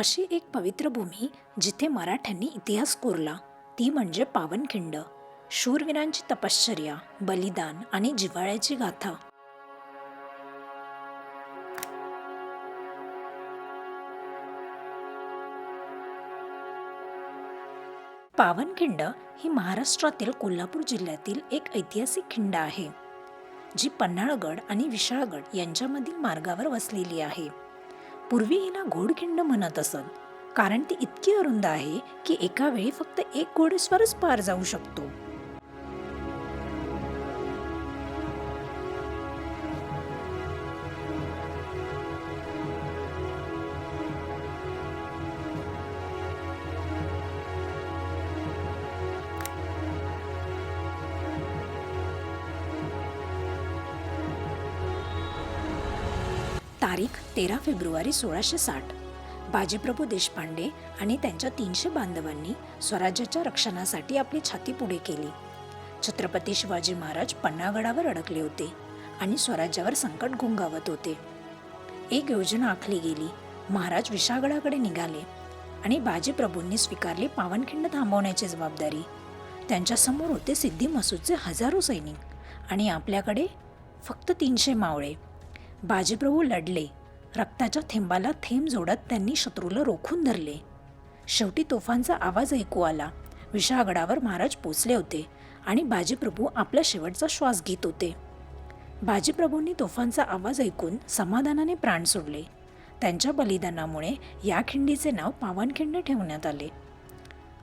अशी एक पवित्र भूमी जिथे मराठ्यांनी इतिहास कोरला ती म्हणजे पावनखिंड. शूरवीरांची तपश्चर्या बलिदान आणि जिव्हाळ्याची गाथा. पावनखिंड ही महाराष्ट्रातील कोल्हापूर जिल्ह्यातील एक ऐतिहासिक खिंड आहे जी पन्हाळगड आणि विशाळगड यांच्यामधील मार्गावर वसलेली आहे. पूर्वी हिला घोडखिंड म्हणत असत. कारण ती इतकी अरुंद आहे की एका वेळी फक्त एक घोडेस्वारच पार जाऊ शकतो. तारीख तेरा फेब्रुवारी सोळाशे साठ. बाजीप्रभू देशपांडे आणि त्यांच्या तीनशे बांधवांनी स्वराज्याच्या रक्षणासाठी आपली छाती पुढे केली. छत्रपती शिवाजी महाराज पन्नागडावर अडकले होते आणि स्वराज्यावर संकट घोंगावत होते. एक योजना आखली गेली. महाराज विशागडाकडे निघाले आणि बाजीप्रभूंनी स्वीकारली पावनखिंड थांबवण्याची जबाबदारी. त्यांच्यासमोर होते सिद्धी मसूदचे हजारो सैनिक आणि आपल्याकडे फक्त तीनशे मावळे. बाजीप्रभू लढले. रक्ताच्या थेंबाला थेंब जोडत त्यांनी शत्रूला रोखून धरले. शेवटी तोफांचा आवाज ऐकू आला. विशाळगडावर महाराज पोचले होते आणि बाजीप्रभू आपला शेवटचा श्वास घेत होते. बाजीप्रभूंनी तोफांचा आवाज ऐकून समाधानाने प्राण सोडले. त्यांच्या बलिदानामुळे या खिंडीचे नाव पावनखिंड ठेवण्यात आले.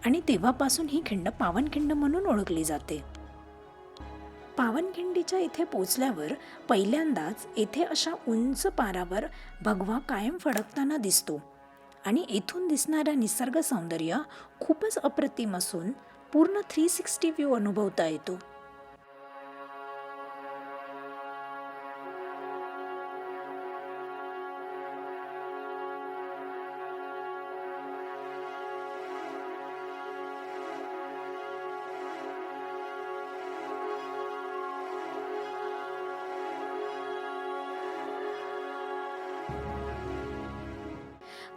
आणि तेव्हापासून ही खिंड पावनखिंड म्हणून ओळखली जाते. पावनखिंडीच्या इथे पोचल्यावर पहिल्यांदाच येथे अशा उंच पारावर भगवा कायम फडकताना दिसतो. आणि येथून दिसणारा निसर्ग सौंदर्य खूपच अप्रतिम असून पूर्ण थ्री सिक्स्टी व्ह्यू अनुभवता येतो.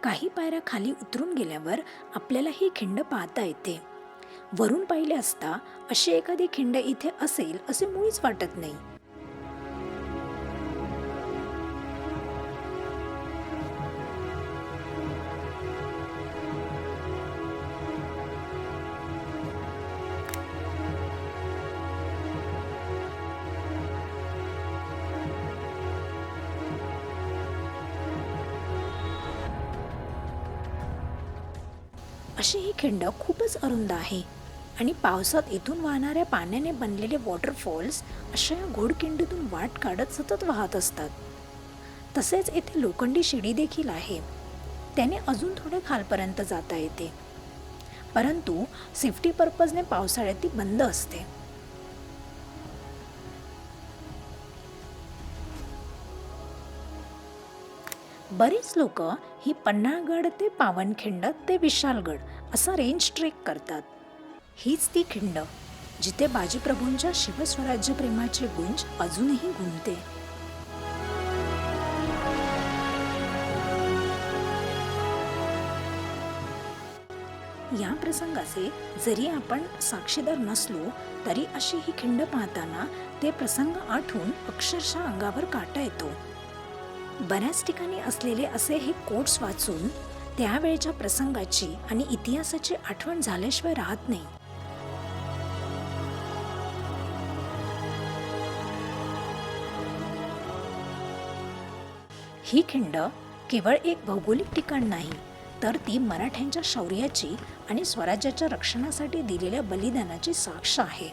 काही पायऱ्या खाली उतरून गेल्यावर आपल्याला ही खिंड पाहता येते. वरून पाहिले असता अशी एखादी खिंड इथे असेल असे मुळीच वाटत नाही. अशी ही खिंड खूपच अरुंद आहे. आणि पावसात इथून वाहणाऱ्या पाण्याने बनलेले वॉटरफॉल्स अशा या घोडखिंडीतून वाट काढत सतत वाहत असतात. तसेच येथे लोखंडी शिडी देखील आहे. त्याने अजून थोडे खालपर्यंत जाता येते. परंतु सेफ्टी पर्पजने पावसाळ्यात ती बंद असते. बरीच लोक ही पन्हाळगड ते पावनखिंड ते विशालगड असा रेंज ट्रेक करतात. हीच ती खिंड जिथे बाजीप्रभूंच्या शिवस्वराज्य प्रेमाची गुंज अजूनही घुमते या प्रसंगाचे जरी आपण साक्षीदार नसलो तरी अशी ही खिंड पाहताना ते प्रसंग आठवून अक्षरशः अंगावर काटा येतो. बऱ्याच ठिकाणी असलेले असे हे कोट्स वाचून त्यावेळच्या प्रसंगाची आणि इतिहासाची आठवण झाल्याशिवाय राहत नाही. ही खिंड केवळ एक भौगोलिक ठिकाण नाही तर ती मराठ्यांच्या शौर्याची आणि स्वराज्याच्या रक्षणासाठी दिलेल्या बलिदानाची साक्ष आहे.